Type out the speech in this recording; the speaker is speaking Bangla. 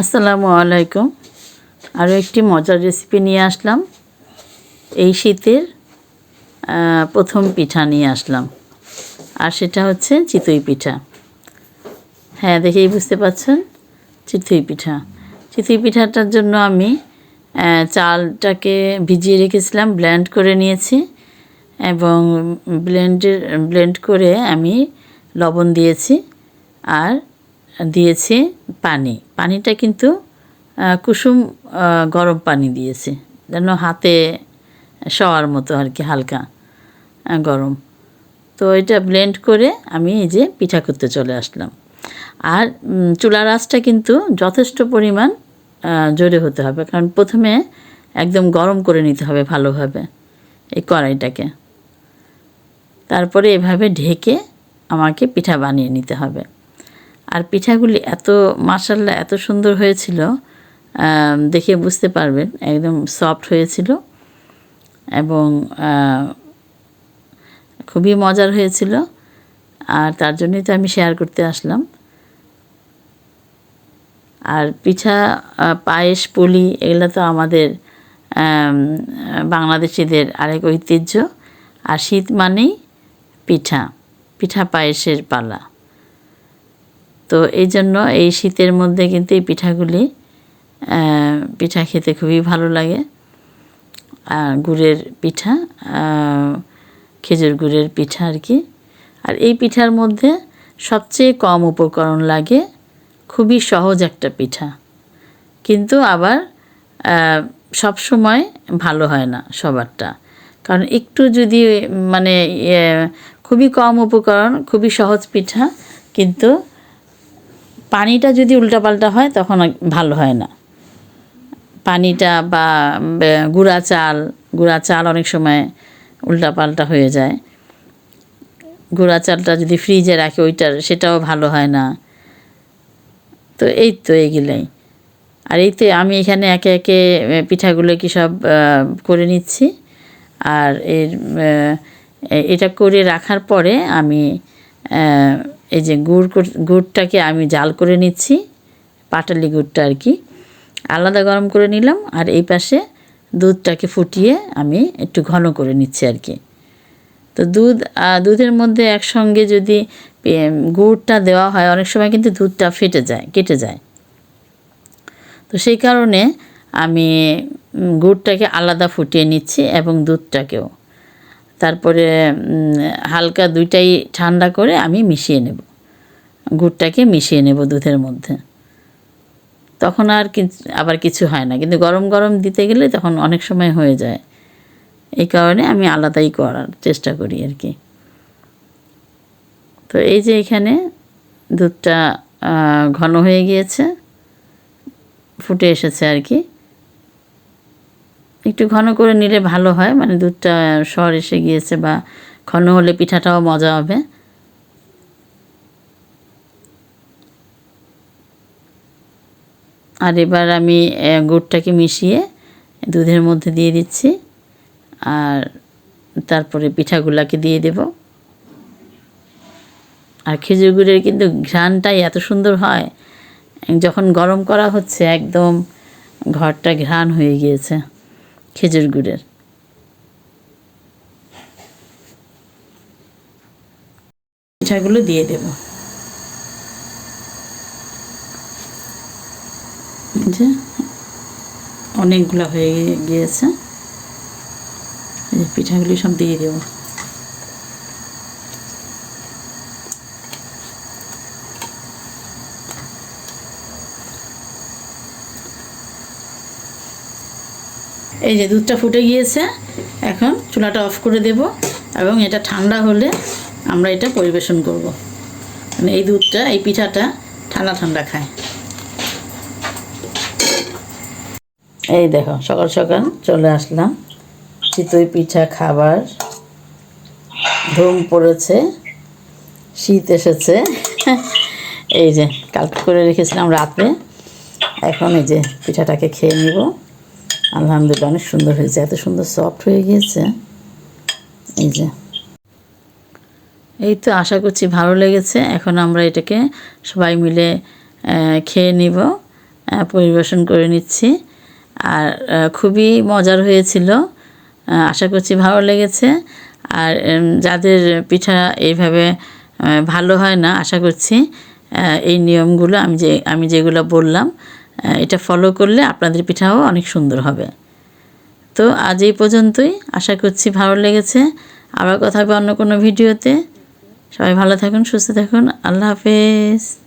আসসালামু আলাইকুম। আরও একটি মজার রেসিপি নিয়ে আসলাম। এই শীতের প্রথম পিঠা নিয়ে আসলাম। আর সেটা হচ্ছে চিতই পিঠা। হ্যাঁ দেখেই বুঝতে পারছেন? চিতই পিঠা। চিতই পিঠাটার জন্য আমি চালটাকে ভিজিয়ে রেখেছিলাম ব্লেন্ড করে নিয়েছি। এবং ব্লেন্ডের ব্লেন্ড করে আমি লবণ দিয়েছি। আর দিয়েছি পানি। পানিটা কিন্তু কুসুম গরম পানি দিয়েছি। যেন হাতে শোয়ার মতো আর কি, হালকা গরম। তো এটা ব্লেন্ড করে আমি এই যে পিঠা করতে চলে আসলাম। আর চুলার আঁচটা কিন্তু যথেষ্ট পরিমাণ জোরে হতে হবে। কারণ প্রথমে একদম গরম করে নিতে হবে ভালোভাবে এই কড়াইটাকে। তারপরে এভাবে ঢেকে আমাকে পিঠা বানিয়ে নিতে হবে। আর পিঠাগুলি এত মাসাল্লা এত সুন্দর হয়েছিল দেখে বুঝতে পারবেন একদম সফট হয়েছিল এবং খুবই মজার হয়েছিল আর তার জন্যই তো আমি শেয়ার করতে আসলাম। আর পিঠা পায়েস পুলি এগুলো তো আমাদের আম, বাংলাদেশিদের আরেক ঐতিহ্য। আর শীত মানেই পিঠা পিঠা পায়েসের পালা। তো এই জন্য এই শীতের মধ্যে কিন্তু এই পিঠাগুলি পিঠা খেতে খুবই ভালো লাগে। আর গুড়ের পিঠা খেজুর গুড়ের পিঠা আর কি। আর এই পিঠার মধ্যে সবচেয়ে কম উপকরণ লাগে খুবই সহজ একটা পিঠা। কিন্তু আবার সব সময় ভালো হয় না সবারটা। কারণ একটু যদি মানে ইয়ে, খুবই কম উপকরণ খুবই সহজ পিঠা কিন্তু পানিটা যদি উল্টাপাল্টা হয়, তখন ভালো হয় না। পানিটা বা গুঁড়া চাল গুঁড়া চাল অনেক সময় উল্টাপাল্টা হয়ে যায়। গুঁড়া চালটা যদি ফ্রিজে রাখে, ওইটার, সেটাও ভালো হয় না। তো এই তো এইগুলাই আর এই তো আমি এখানে একে একে পিঠাগুলো কি সব করে নিচ্ছি। আর এর এটা করে রাখার পরে আমি এই যে গুড় গুড়টাকে আমি জাল করে নিচ্ছি, পাটালি গুড়টা আর কি। আলাদা গরম করে নিলাম আর এই পাশে দুধটাকে ফুটিয়ে আমি একটু ঘন করে নিচ্ছি আর কি। তো দুধ দুধের মধ্যে একসঙ্গে যদি গুড়টা দেওয়া হয়, অনেক সময় কিন্তু দুধটা ফেটে যায়, কেটে যায়। তো সেই কারণে আমি গুড়টাকে আলাদা ফুটিয়ে নিচ্ছি এবং দুধটাকেও। তারপরে হালকা দুইটাই ঠান্ডা করে আমি মিশিয়ে নেব। গুড়টাকে মিশিয়ে নেব দুধের মধ্যে। তখন আর কিছু আবার কিছু হয় না। কিন্তু গরম গরম দিতে গেলে তখন অনেক সময় হয়ে যায়। এই কারণে আমি আলাদাই করার চেষ্টা করি আর কি। তো এই যে এখানে দুধটা ঘন হয়ে গিয়েছে, ফুটে এসেছে আর কি। একটু ঘন করে নিলে ভালো হয় মানে দুধটা সর এসে গিয়েছে বা ঘন হলে পিঠাটাও মজা হবে। আর এবার আমি গুড়টাকে মিশিয়ে দুধের মধ্যে দিয়ে দিচ্ছি। আর তারপরে পিঠাগুলাকে দিয়ে দেব। আর খেজুর গুড়ের কিন্তু ঘ্রাণটাই এত সুন্দর হয়, যখন গরম করা হচ্ছে একদম ঘরটা ঘ্রাণ হয়ে গিয়েছে। খেজুর গুড়ের। পিঠাগুলো দিয়ে দেব। যে অনেকগুলো হয়ে গিয়েছে। পিঠাগুলি সব দিয়ে দেবো। এই যে দুধটা ফুটে গিয়েছে, এখন চুলাটা অফ করে দেব এবং এটা ঠান্ডা হলে আমরা এটা পরিবেশন করব। মানে এই দুধটা, এই পিঠাটা ঠান্ডা ঠান্ডা খায়। এই দেখো, সকাল সকাল চলে আসলাম। চিতই পিঠা খাবার। ধুম পড়েছে, শীত এসেছে। এই যে, কালকে করে রেখেছিলাম রাতে। এখন এই যে পিঠাটাকে খেয়ে নিব। আলহামদুলিল্লাহ, অনেক সুন্দর হয়েছে। এত সুন্দর সফট হয়ে গিয়েছে। এই যে। এই তো আশা করছি ভালো লেগেছে। এখন আমরা এটাকে সবাই মিলে খেয়ে নিব পরিবেশন করে নিচ্ছি। আর খুবই মজার হয়েছিল। আশা করছি ভালো লেগেছে। আর যাদের পিঠা এইভাবে ভালো হয় না, আশা করছি এই নিয়মগুলো আমি যে, আমি যেগুলো বললাম এটা ফলো করলে আপনাদের পিঠাও অনেক সুন্দর হবে। তো আজ এই পর্যন্তই। আশা করছি ভালো লেগেছে। আবার কথা হবে অন্য কোনো ভিডিওতে। সবাই ভালো থাকুন, সুস্থ থাকুন। আল্লাহ হাফেজ।